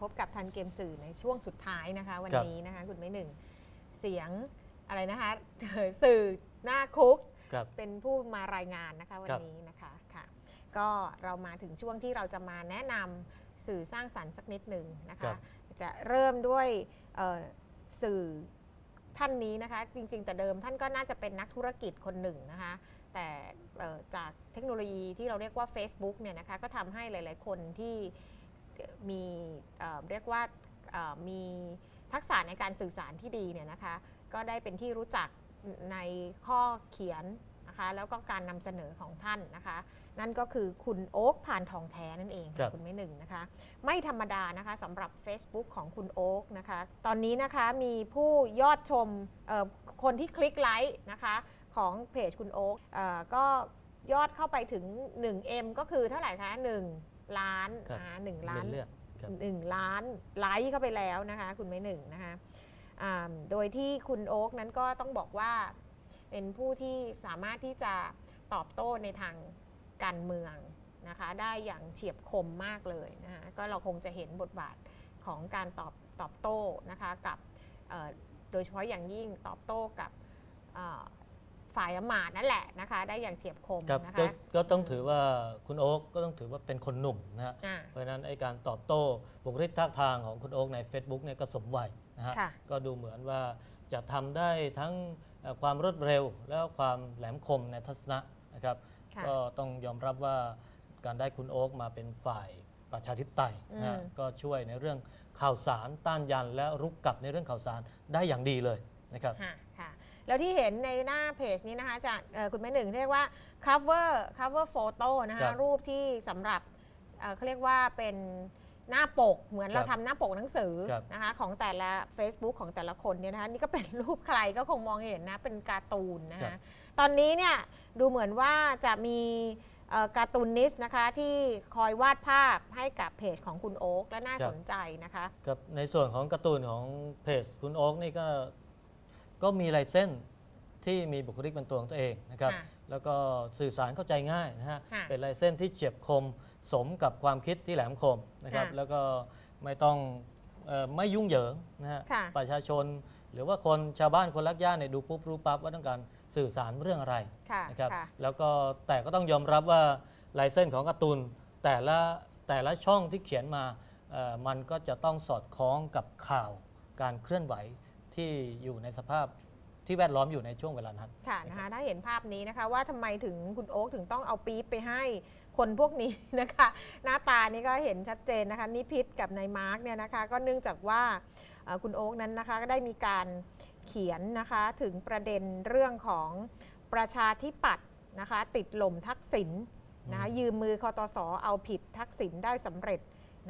พบกับทันเกมสื่อในช่วงสุดท้ายนะคะ วันครับนี้นะคะคุณไม่หนึ่งเสียงอะไรนะคะสื่อหน้าคุกครับเป็นผู้มารายงานนะคะวันครับนี้นะคะค่ะ ก็เรามาถึงช่วงที่เราจะมาแนะนำสื่อสร้างสรรค์สักนิดหนึ่งนะครัคะบจะเริ่มด้วยเอ่อสื่อท่านนี้นะคะ จริง ๆ แต่เดิมท่านก็น่าจะเป็นนักธุรกิจคนหนึ่งนะคะ แต่เอ่อจากเทคโนโลยีที่เราเรียกว่า Facebook เนี่ยนะคะก็ทำให้หลาย ๆ คนที่ มีเอ่อเรียกว่าเอ่อมีทักษะในการสื่อสารที่ดีเนี่ยนะคะก็ได้เป็นที่รู้จักในข้อเขียนนะคะแล้วก็การนำเสนอของท่านนะคะ นั่นก็คือคุณโอ๊คผ่านทองแท้นั่นเองครัค่ะบคุณไม่หนึ่งนะคะ ไม่ธรรมดานะคะสำหรับ Facebook ของคุณโอ๊คนะคะ ตอนนี้นะคะมีผู้ยอดชมเอ่อคนที่คลิกไลค์นะคะของเพจคุณโอ๊คเอ่อก็ยอดเข้าไปถึง 1M ก็คือเท่าไหร่คะ1 ล้านครับอ่าหนึ่งล้านเลือดครับ หนึ่งล้านไลค์เข้าไปแล้วนะคะ คุณไม่หนึ่งนะคะอ่าโดยที่คุณโอ๊กนั้นก็ต้องบอกว่า เป็นผู้ที่สามารถที่จะตอบโต้ในทางการเมืองนะคะ ได้อย่างเฉียบคมมากเลยนะคะก็เราคงจะเห็นบทบาทของการตอบตอบโต้นะคะกับเอ่อโดยเฉพาะอย่างยิ่งตอบโต้กับเอ่อ ฝ่ายอำมาตย์นั่นแหละนะคะ ได้อย่างเฉียบคมครับนะก็คะ ก็ต้องถือว่าคุณโอ๊กก็ต้องถือว่าเป็นคนหนุ่มนะฮะอ่าเพราะฉะนั้นไอ้การตอบโต้บุคลิกท่าทางของคุณโอ๊กใน Facebook เนี่ยก็สมวัยนะฮะค่ะ ก็ดูเหมือนว่าจะทำได้ทั้งเอ่อความรวดเร็ว และความแหลมคมในทัศนะนะครับ ค่ะ ก็ต้องยอมรับว่าการได้คุณโอ๊กมาเป็นฝ่ายประชาธิปไตยนะฮะอืม ก็ช่วยในเรื่องข่าวสารต้านยันและรุกกลับในเรื่องข่าวสารได้อย่างดีเลยนะครับค่ะค่ะ แล้วที่เห็นในหน้าเพจนี้นะคะจากเอ่อคุณแม่หนึ่งเรียกว่า cover cover photo นะครัคะบรูปที่สำหรับเอ่อเขาเรียกว่าเป็นหน้าปกเหมือนครับเราทำหน้าปกหนังสือครับนะคะของแต่ละ Facebook ของแต่ละคนเนี่ยนะคะนี่ก็เป็นรูปใครก็คงมองเห็นนะเป็นการ์ตูนนะครัคะบตอนนี้เนี่ยดูเหมือนว่าจะมีเอ่อการ์ตูนนิสต์นะคะที่คอยวาดภาพให้กับเพจของคุณโอ๊คและน่าสนใจนะคะครับในส่วนของการ์ตูนของเพจคุณโอ๊กนี่ก็ ก็มีลายเส้นที่มีบุคลิกเป็นตัวของตัวเองนะครับ ค่ะแล้วก็สื่อสารเข้าใจง่ายนะฮะ ค่ะเป็นลายเส้นที่เฉียบคม สมกับความคิดที่แหลมคมนะครับ ค่ะแล้วก็ไม่ต้องเออไม่ยุ่งเหยิงนะฮะ ค่ะ ประชาชน หรือว่าคนชาวบ้านคนรักย่าเนี่ยดูปุ๊บรู้ปั๊บว่าต้องการสื่อสารเรื่องอะไร ค่ะ นะครับค่ะแล้วก็แต่ก็ต้องยอมรับว่าลายเส้นของการ์ตูนแต่ละแต่ละช่องที่เขียนมาเอ่อมันก็จะต้องสอดคล้องกับข่าวการเคลื่อนไหว ที่อยู่ในสภาพที่แวดล้อมอยู่ในช่วงเวลานั้น ค่ะนะคะถ้าเห็นภาพนี้นะคะ ว่าทำไมถึงคุณโอ๊คถึงต้องเอาปี๊บไปให้คนพวกนี้นะคะ หน้าตานี่ก็เห็นชัดเจนนะคะนิพิษกับนายมาร์กเนี่ยนะคะ ก็เนื่องจากว่าเอ่อคุณโอ๊คนั้นนะคะก็ได้มีการเขียนนะคะถึงประเด็นเรื่องของประชาธิปัตย์นะคะ ติดหล่มทักษิณนะคะอืมยืมมือคอตสเอาผิดทักษิณได้สำเร็จ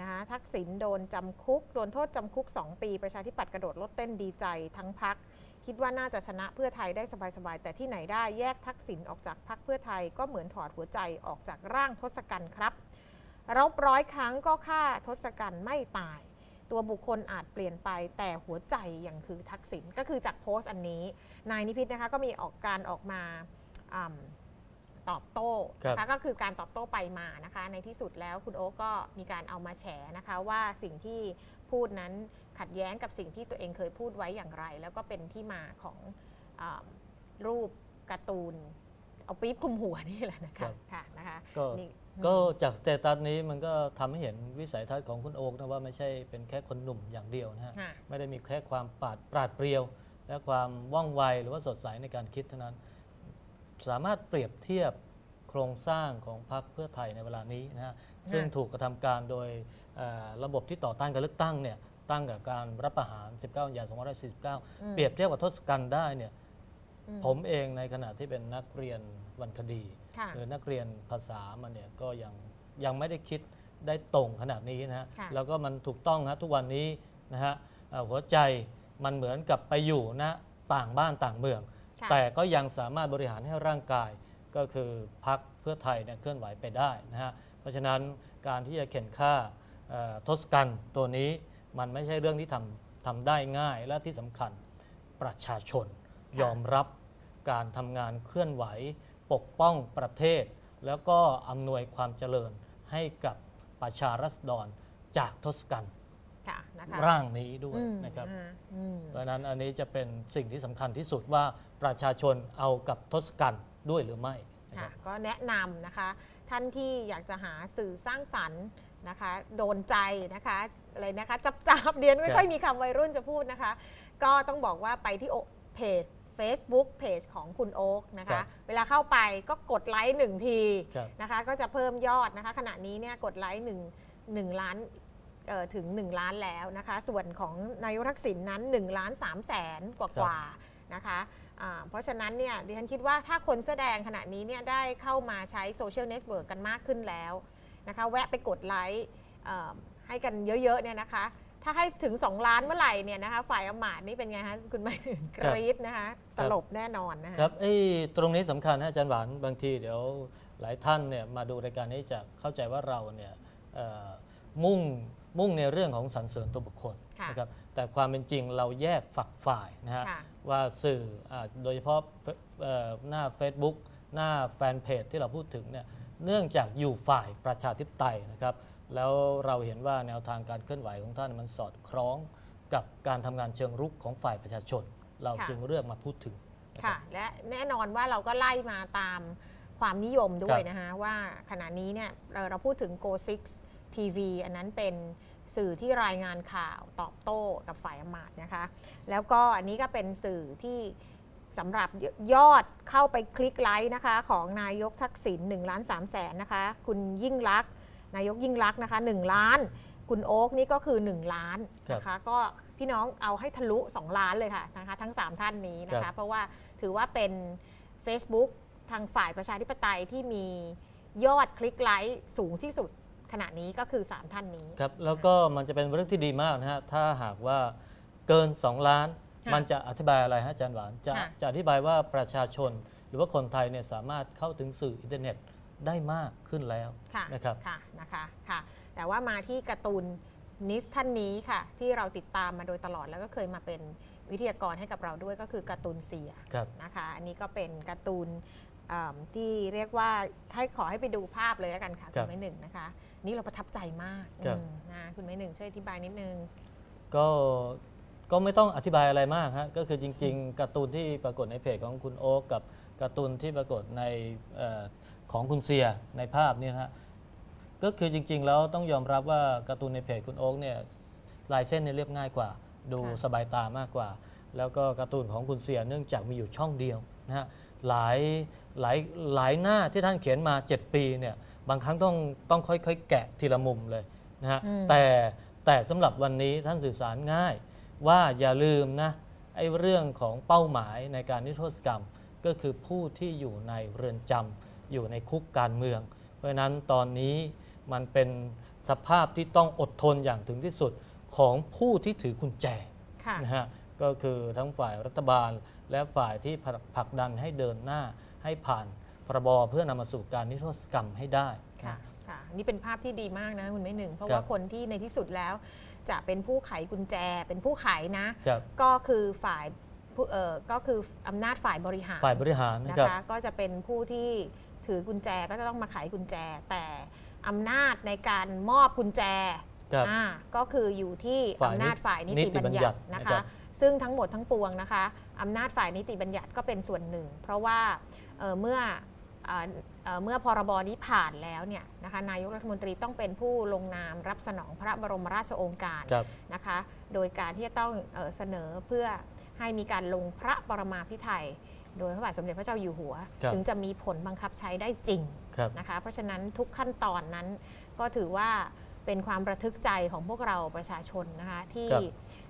นะคะทักษิณโดนจำคุก โดนโทษจำคุก 2 ปี ประชาธิปัตย์กระโดดรถเต้นดีใจทั้งพัก คิดว่าน่าจะชนะเพื่อไทยได้สบายๆ แต่ที่ไหนได้แยกทักษิณออกจากพักเพื่อไทยก็เหมือนถอดหัวใจออกจากร่างทศกัณฐ์ครับรบร้อยครั้งก็ฆ่าทศกัณฐ์ไม่ตาย ตัวบุคคลอาจเปลี่ยนไปแต่หัวใจยังคือทักษิณก็คือจากโพสต์อันนี้ นายนิพิษนะคะก็มีออกการออกมาอ ตอบโต้นะคะก็คือการตอบโต้ไปมานะคะในที่สุดแล้วคุณโอ๊กก็มีการเอามาแฉนะคะว่าสิ่งที่พูดนั้นขัดแย้งกับสิ่งที่ตัวเองเคยพูดไว้อย่างไร แล้วก็เป็นที่มาของอารูปการ์ตูน เอาปี๊บคลุมหัวนี่แหละนะครัคะบค่ะนะคะก็นี่ก็จากสเตตัสนี้มันก็ทำให้เห็นวิสัยทัศน์ของคุณโอ๊กนะว่าไม่ใช่เป็นแค่คนหนุ่มอย่างเดียวนะฮะค่ะไม่ได้มีแค่ความปราดปราดเปรียว และความว่องไวหรือว่าสดใสในการคิดเท่านั้น สามารถเปรียบเทียบโครงสร้างของพรรคเพื่อไทยในเวลานี้นะฮะซึ่งถูกกระทำการโดยเอ่อระบบที่ต่อต้านการเลือกตั้งเนี่ยตั้งกับการรับประหาร 19กันยายนอืม2549 เปรียบเทียบกับทศกัณฐ์ได้เนี่ยอืผมเองในขณะที่เป็นนักเรียนวรรณคดีค่ะหรือนักเรียนภาษามันเนี่ยก็ยังยังไม่ได้คิดได้ตรงขนาดนี้นะฮะค่ะแล้วก็มันถูกต้องฮะทุกวันนี้นะฮะเอ่อหัวใจมันเหมือนกับไปอยู่นะต่างบ้านต่างเมืองค่ะ แต่ก็ยังสามารถบริหารให้ร่างกายก็คือพักเพื่อไทยเนี่ยเคลื่อนไหวไปได้นะฮะเพราะฉะนั้นการที่จะเข็นฆ่าทศกัณฐ์ตัวนี้มันไม่ใช่เรื่องที่ทำทำได้ง่ายและที่สำคัญประชาชนยอมรับการทำงานเคลื่อนไหว ปกป้องประเทศ แล้วก็อำนวยความเจริญให้กับประชารัษฎรจากทศกัณฐ์ นะคะร่างนี้ด้วยอืมนะครับ อ่าอืม เพราะฉะนั้นอันนี้จะเป็นสิ่งที่สำคัญที่สุดว่าประชาชนเอากับทศกัณฐ์ด้วยหรือไม่นะคค่ะรับ ก็แนะนำนะคะ ท่านที่อยากจะหาสื่อสร้างสรรค์นะคะ โดนใจนะคะอะไรนะคะจับจับๆเรียนไม่ครับค่อยมีคำวัยรุ่นจะพูดนะคะ ก็ต้องบอกว่าไปที่โอเพจ Facebook เพจของคุณโอ๊กนะครัคะ บเวลาเข้าไปก็กดไลค์หนึ่งทีครับ นะคะ ก็จะเพิ่มยอดนะคะ ขณะนี้เนี่ยกดไลค์หนึ่งหนึ่งล้านเอ่อ ถึง 1 ล้านแล้วนะคะ ส่วนของนายกทักษิณนั้น1ล้าน3แสนกว่ากว่าๆนะคะอ่าเพราะฉะนั้นเนี่ยดิฉันคิดว่าถ้าคนแสดงขณะนี้เนี่ยได้เข้ามาใช้โซเชียลเน็ตเวิร์กกันมากขึ้นแล้วนะคะแวะไปกดไลค์เอ่อให้กันเยอะๆเนี่ยนะคะ ถ้าให้ถึง 2 ล้านเมื่อไหร่เนี่ยนะคะฝ่ายอำมาตย์นี่เป็นไงคะคุณไม่ถึงกรี๊ดนะคะสลบแน่นอนนะคะครับไอ้ตรงนี้สำคัญนะอาจารย์หวานบางทีเดี๋ยวหลายท่านเนี่ยมาดูรายการนี้จะเข้าใจว่าเราเนี่ยเอ่อมุ่ง มุ่งในเรื่องของสรรเสริญตัวบุคคลค่ะนะครับแต่ความเป็นจริงเราแยกฝักฝ่ายนะฮะค่ะ ว่าสื่ออ่าโดยเฉพาะเฟเอ่อหน้า Facebook หน้าแฟนเพจที่เราพูดถึงเนี่ยเนื่องจากอยู่ฝ่ายประชาธิปไตยนะครับแล้วเราเห็นว่าแนวทางการเคลื่อนไหวของท่านมันสอดคล้องกับการทำงานเชิงรุกของฝ่ายประชาชน เราค่ะ จึงเลือกมาพูดถึงนะคค่ะรับและแน่นอนว่าเราก็ไล่มาตามความนิยมด้วคยรับ นะคะว่าขณะนี้เนี่ยเราเราพูดถึง Go 6 TV อันนั้นเป็นสื่อที่รายงานข่าวตอบโต้กับฝ่ายอำมาตย์นะคะ แล้วก็อันนี้ก็เป็นสื่อที่สำหรับยอดเข้าไปคลิกไลค์นะคะ ของนายกทักษิณ1ล้าน3แสนนะคะ คุณยิ่งลักษณ์นายกยิ่งลักษณ์นะคะ 1 ล้าน คุณโอ๊กนี่ก็คือ 1 ล้านนะคะ ก็พี่น้องเอาให้ทะลุ 2 ล้านเลยค่ะนะคะ ทั้ง 3 ท่านนี้นะครัคะบเพราะว่าถือว่าเป็น Facebook ทางฝ่ายประชาธิปไตยที่มียอดคลิกไลค์สูงที่สุด ขณะนี้ก็คือ 3 ท่านนี้ ครับแล้วก็มันจะเป็นเรื่องที่ดีมากนะฮะถ้าหากว่าเกิน 2 ล้าน ค่ะมันจะอธิบายอะไรฮะอาจารย์หวานจะค่ะ จะอธิบายว่าประชาชน หรือว่าคนไทยเนี่ยสามารถเข้าถึงสื่ออินเทอร์เน็ตได้มากขึ้นแล้วค่ะนะครับ ค่ะนะคะค่ะ แต่ว่ามาที่การ์ตูนนิสต์ท่านนี้ค่ะ ที่เราติดตามมาโดยตลอดแล้วก็เคยมาเป็นวิทยากรให้กับเราด้วยก็คือการ์ตูนเสียครับ นะคะ อันนี้ก็เป็นการ์ตูนอ่า ที่เรียกว่าให้ขอให้ไปดูภาพเลยแล้วกันค่ะครัคุบณไม่หนึ่งนะคะ นี่เราประทับใจมากครับอืมนะคุณไม่หนึ่งช่วยอธิบายนิดนึง ก็ก็ไม่ต้องอธิบายอะไรมากฮะก็คือจริง ๆการ์ตูนที่ปรากฏในเพจของคุณโอ๊กกับการ์ตูนที่ปรากฏในเออของคุณเซียในภาพเนี่ยนะฮะก็คือจริง ๆ แล้วต้องยอมรับว่าการ์ตูนในเพจคุณโอ๊กเนี่ยลายเส้นเนี่ยเรียบง่ายกว่า ดูค่ะสบายตามากกว่า แล้วก็การ์ตูนของคุณเซียเนื่องจากมีอยู่ช่องเดียวนะฮะ หลายหลายหลายหน้าที่ท่านเขียนมา 7 ปีเนี่ยบางครั้งต้องต้องค่อยๆ แกะทีละมุมเลยนะฮะอืมแต่แต่สำหรับวันนี้ท่านสื่อสารง่าย ว่าอย่าลืมนะไอ้เรื่องของเป้าหมายในการนิรโทษกรรม ก็คือผู้ที่อยู่ในเรือนจำอยู่ในคุกการเมือง เพราะฉะนั้นตอนนี้มันเป็นสภาพที่ต้องอดทนอย่างถึงที่สุดของผู้ที่ถือกุญแจค่ะนะฮะ ก็คือทั้งฝ่ายรัฐบาล และฝ่ายที่ผลักดันให้เดินหน้าให้ผ่านพรบเพื่อนำมาสู่การนิรโทษกรรมให้ได้ค่ะนะค่ะนี่เป็นภาพที่ดีมากนะคุณไม่หนึ่ง เพราะครับว่าคนที่ในที่สุดแล้ว จะเป็นผู้ไขกุญแจเป็นผู้ไขนะครับก็คือฝ่ายผู้เอ่อก็คืออำนาจฝ่ายบริหารฝ่ายบริหารนะนะครับคะก็จะเป็นผู้ที่ถือกุญแจก็จะต้องมาไขกุญแจ แต่อำนาจในการมอบกุญแจครับอ่าก็คืออยู่ที่ฝ่ายอำนาจฝ่ายนิติบัญญัตินิติบัญญัตินะนะครัคะบ ซึ่งทั้งหมดทั้งปวงนะคะอำนาจฝ่ายนิติบัญญัติก็เป็นส่วนหนึ่ง เพราะว่าเอ่อเมื่อเอ่อเอ่อเมื่อพรบนี้ผ่านแล้วเนี่ยนะคะนายกรัฐมนตรีต้องเป็นผู้ลงนามรับสนองพระบรมราชโองการครับนะคะ โดยการที่จะต้องเออเสนอเพื่อให้มีการลงพระปรมาภิไธยโดยพระบาทสมเด็จพระเจ้าอยู่หัวครับถึงจะมีผลบังคับใช้ได้จริงครับนะคะ เพราะฉะนั้นทุกขั้นตอนนั้นก็ถือว่าเป็นความระทึกใจของพวกเราประชาชนนะคะที่ครับ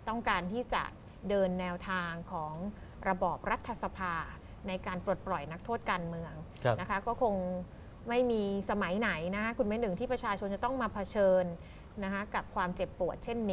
ต้องการที่จะ เดินแนวทางของระบอบรัฐสภา ในการปลดปล่อยนักโทษการเมืองครับนะคะก็คงไม่มีสมัยไหนนะคะคุณแม่หนึ่งที่ประชาชนจะต้องมาเผชิญนะคะกับความเจ็บปวดเช่นนี้